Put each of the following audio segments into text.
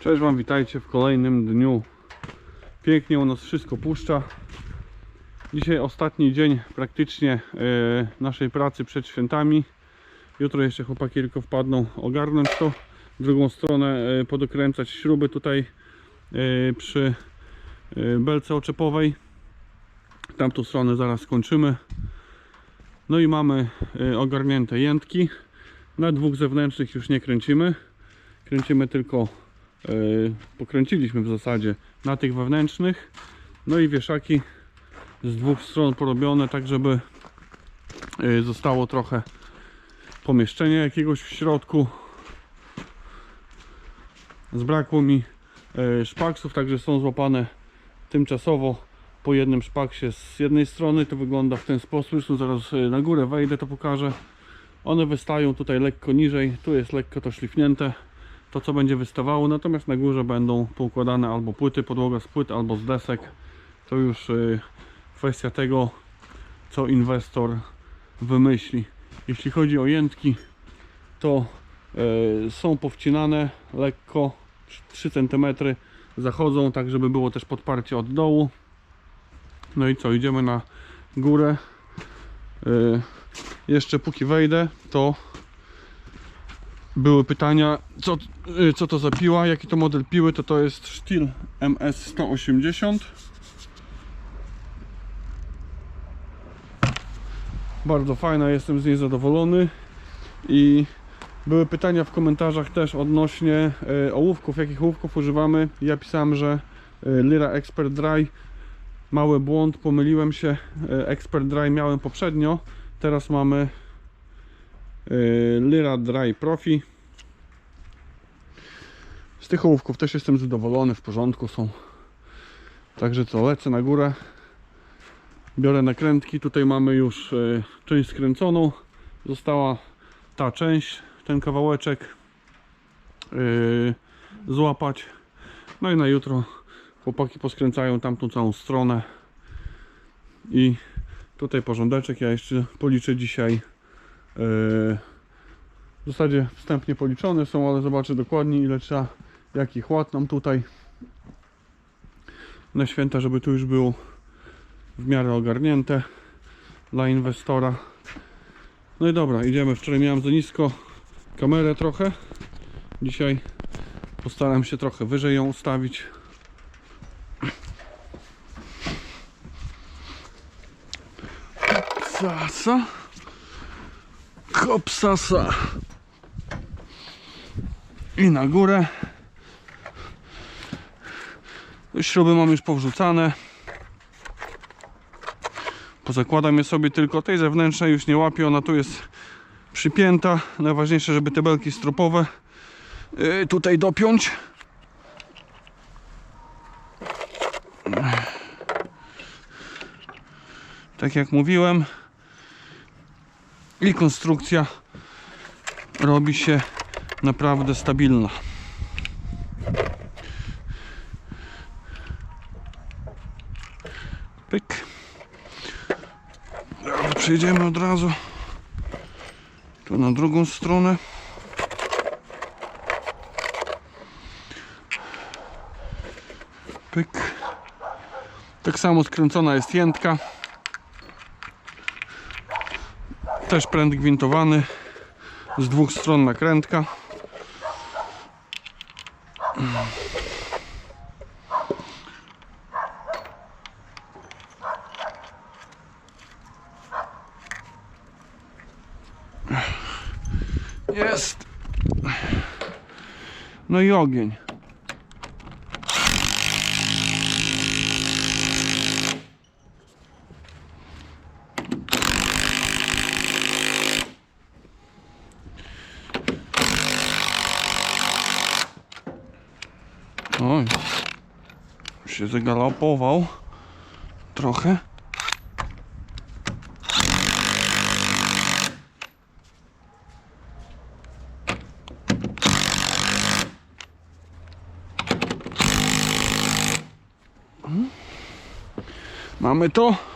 Cześć Wam, witajcie w kolejnym dniu. Pięknie u nas wszystko puszcza. Dzisiaj ostatni dzień praktycznie e, naszej pracy przed świętami. Jutro jeszcze chłopaki tylko wpadną ogarnąć to. W drugą stronę e, podokręcać śruby tutaj e, przy belce oczepowej. Tamtą stronę zaraz skończymy. No i mamy ogarnięte jętki. Na dwóch zewnętrznych już nie kręcimy. Kręcimy tylko pokręciliśmy w zasadzie na tych wewnętrznych. No i wieszaki z dwóch stron porobione tak żeby e, zostało trochę pomieszczenia jakiegoś w środku. Zbrakło mi e, szpaksów także są złapane tymczasowo po jednym szpaksie z jednej strony. To wygląda w ten sposób. Zresztą zaraz e, na górę wejdę to pokażę. One wystają tutaj lekko niżej. Tu jest lekko to szlifnięte to co będzie wystawało, natomiast na górze będą poukładane albo płyty, podłoga z płyt, albo z desek. To już y, kwestia tego, co inwestor wymyśli. Jeśli chodzi o jętki, to y, są powcinane lekko, 3 cm zachodzą, tak żeby było też podparcie od dołu. No i co, idziemy na górę. Y, jeszcze póki wejdę, to były pytania, co, y, co to za piła, jaki to model piły, to to jest Stihl MS-180. Bardzo fajna, jestem z niej zadowolony. I były pytania w komentarzach też odnośnie y, ołówków, jakich ołówków używamy. Ja pisałem, że y, Lyra Expert Dry. Mały błąd, pomyliłem się. Y, Expert Dry miałem poprzednio, teraz mamy Lyra Dry Profi. Z tych ołówków też jestem zadowolony, w porządku są. Także co, lecę na górę. Biorę nakrętki. Tutaj mamy już yy, część skręconą. Została ta część, ten kawałeczek yy, złapać. No i na jutro chłopaki poskręcają tamtą całą stronę. I tutaj porządeczek. Ja jeszcze policzę dzisiaj w zasadzie wstępnie policzone są, ale zobaczę dokładnie ile trzeba, jaki chład nam tutaj na święta, żeby tu już było w miarę ogarnięte dla inwestora. No i dobra, idziemy. Wczoraj miałem za nisko kamerę trochę. Dzisiaj postaram się trochę wyżej ją ustawić. Co, co? Kopsasa. I na górę. Śruby mam już powrzucane. Pozakładam je sobie tylko tej zewnętrznej już nie łapię, ona tu jest przypięta. Najważniejsze, żeby te belki stropowe yy, tutaj dopiąć. Tak jak mówiłem, i konstrukcja robi się naprawdę stabilna. Pyk. Dobra, przejdziemy od razu tu na drugą stronę. Pyk. Tak samo skręcona jest jętka. Też pręt gwintowany z dwóch stron nakrętka. Jest. No i ogień. Się zagalopował trochę. Mamy to.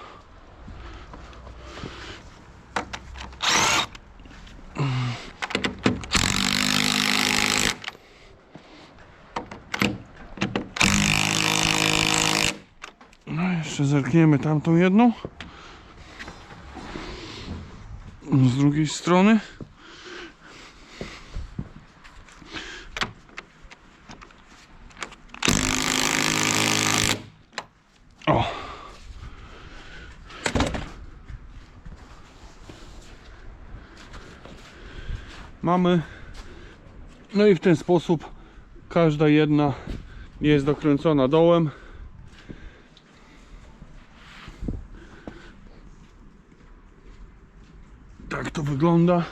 Jeszcze zerkniemy tamtą jedną. Z drugiej strony. O. Mamy. No i w ten sposób każda jedna jest dokręcona dołem. Tak to wygląda.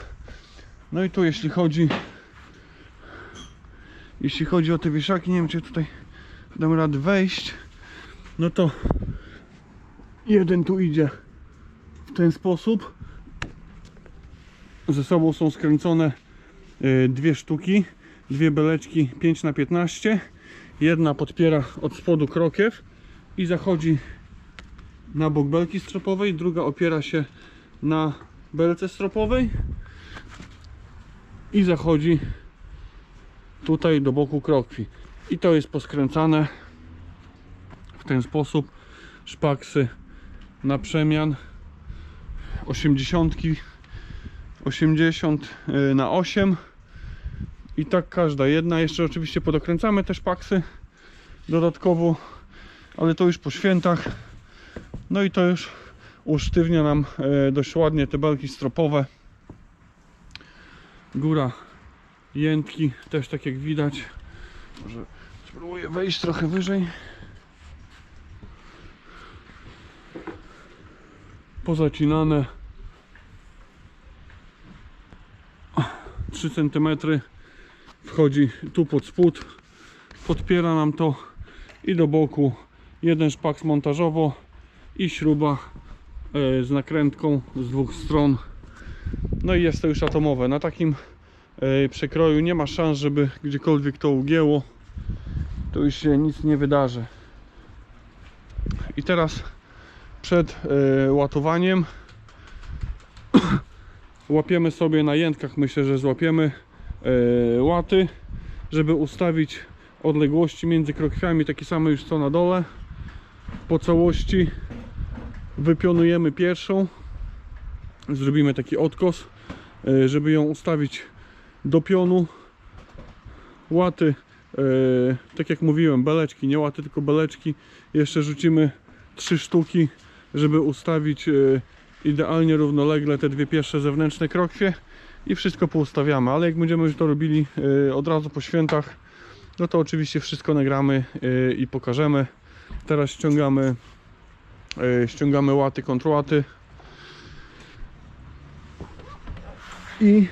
No i tu jeśli chodzi jeśli chodzi o te wieszaki, nie wiem czy tutaj dam radę wejść. No to jeden tu idzie w ten sposób. Ze sobą są skręcone y, dwie sztuki, dwie beleczki 5 na 15 Jedna podpiera od spodu krokiew i zachodzi na bok belki stropowej, druga opiera się na belce stropowej i zachodzi tutaj do boku krokwi. I to jest poskręcane w ten sposób. Szpaksy na przemian 80 80 y, na 8 i tak każda jedna. Jeszcze oczywiście podokręcamy też paksy dodatkowo, ale to już po świętach. No i to już usztywnia nam e, dość ładnie te belki stropowe. Góra jętki też tak jak widać. Może spróbuję wejść trochę wyżej. Pozacinane 3 cm wchodzi tu pod spód podpiera nam to i do boku jeden szpak montażowo i śruba z nakrętką z dwóch stron. No i jest to już atomowe. Na takim e, przekroju nie ma szans żeby gdziekolwiek to ugięło. To już się nic nie wydarzy. I teraz przed e, łatowaniem łapiemy sobie na jętkach. Myślę, że złapiemy e, łaty żeby ustawić odległości między krokwiami takie same już co na dole. Po całości wypionujemy pierwszą. Zrobimy taki odkos e, żeby ją ustawić do pionu. Łaty e, tak jak mówiłem beleczki, nie łaty tylko beleczki. Jeszcze rzucimy trzy sztuki żeby ustawić e, idealnie równolegle te dwie pierwsze zewnętrzne krokwie i wszystko poustawiamy, ale jak będziemy już to robili od razu po świętach, no to oczywiście wszystko nagramy i pokażemy. Teraz ściągamy ściągamy łaty, kontrłaty i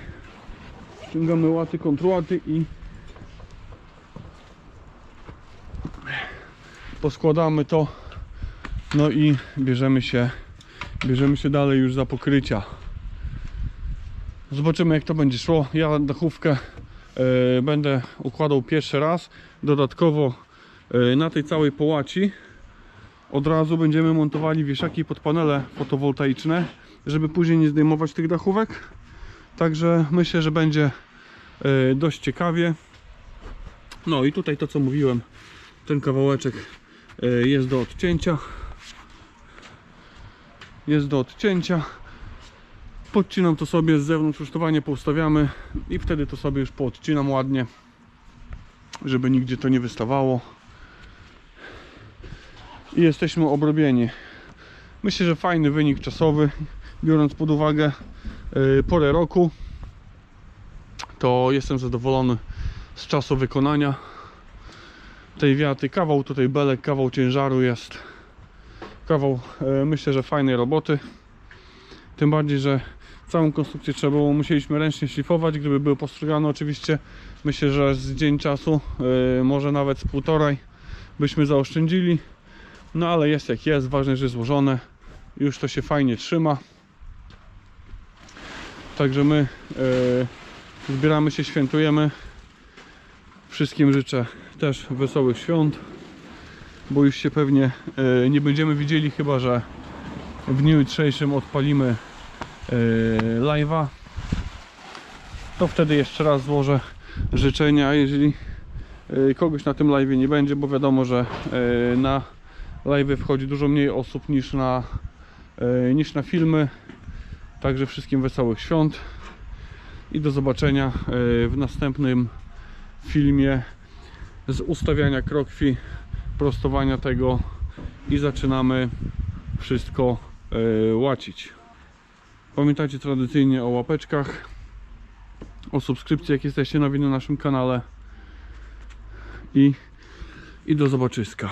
ściągamy łaty, kontrłaty i poskładamy to no i bierzemy się bierzemy się dalej już za pokrycia Zobaczymy jak to będzie szło. Ja dachówkę e, będę układał pierwszy raz. Dodatkowo e, na tej całej połaci od razu będziemy montowali wieszaki pod panele fotowoltaiczne, żeby później nie zdejmować tych dachówek. Także myślę, że będzie e, dość ciekawie. No i tutaj to co mówiłem, ten kawałeczek e, jest do odcięcia. Jest do odcięcia podcinam to sobie z zewnątrz rusztowanie poustawiamy i wtedy to sobie już poodcinam ładnie żeby nigdzie to nie wystawało i jesteśmy obrobieni. Myślę, że fajny wynik czasowy biorąc pod uwagę yy, porę roku. To jestem zadowolony z czasu wykonania. Tej wiaty kawał tutaj belek, kawał ciężaru jest. Kawał yy, myślę, że fajnej roboty. Tym bardziej, że całą konstrukcję trzeba było, musieliśmy ręcznie szlifować, gdyby były postrugane oczywiście myślę, że z dzień czasu, yy, może nawet z półtorej byśmy zaoszczędzili no ale jest jak jest, ważne, że złożone. Już to się fajnie trzyma. Także my yy, zbieramy się, świętujemy. Wszystkim życzę też wesołych świąt bo już się pewnie yy, nie będziemy widzieli chyba, że w dniu jutrzejszym odpalimy yy, live'a. To wtedy jeszcze raz złożę życzenia jeżeli kogoś na tym live nie będzie bo wiadomo, że na live wchodzi dużo mniej osób niż na, e, niż na filmy. Także wszystkim wesołych świąt i do zobaczenia e, w następnym filmie z ustawiania krokwi, prostowania tego i zaczynamy wszystko e, łacić. Pamiętajcie tradycyjnie o łapeczkach, o subskrypcji, jak jesteście nowi na naszym kanale i, i do zobaczyska.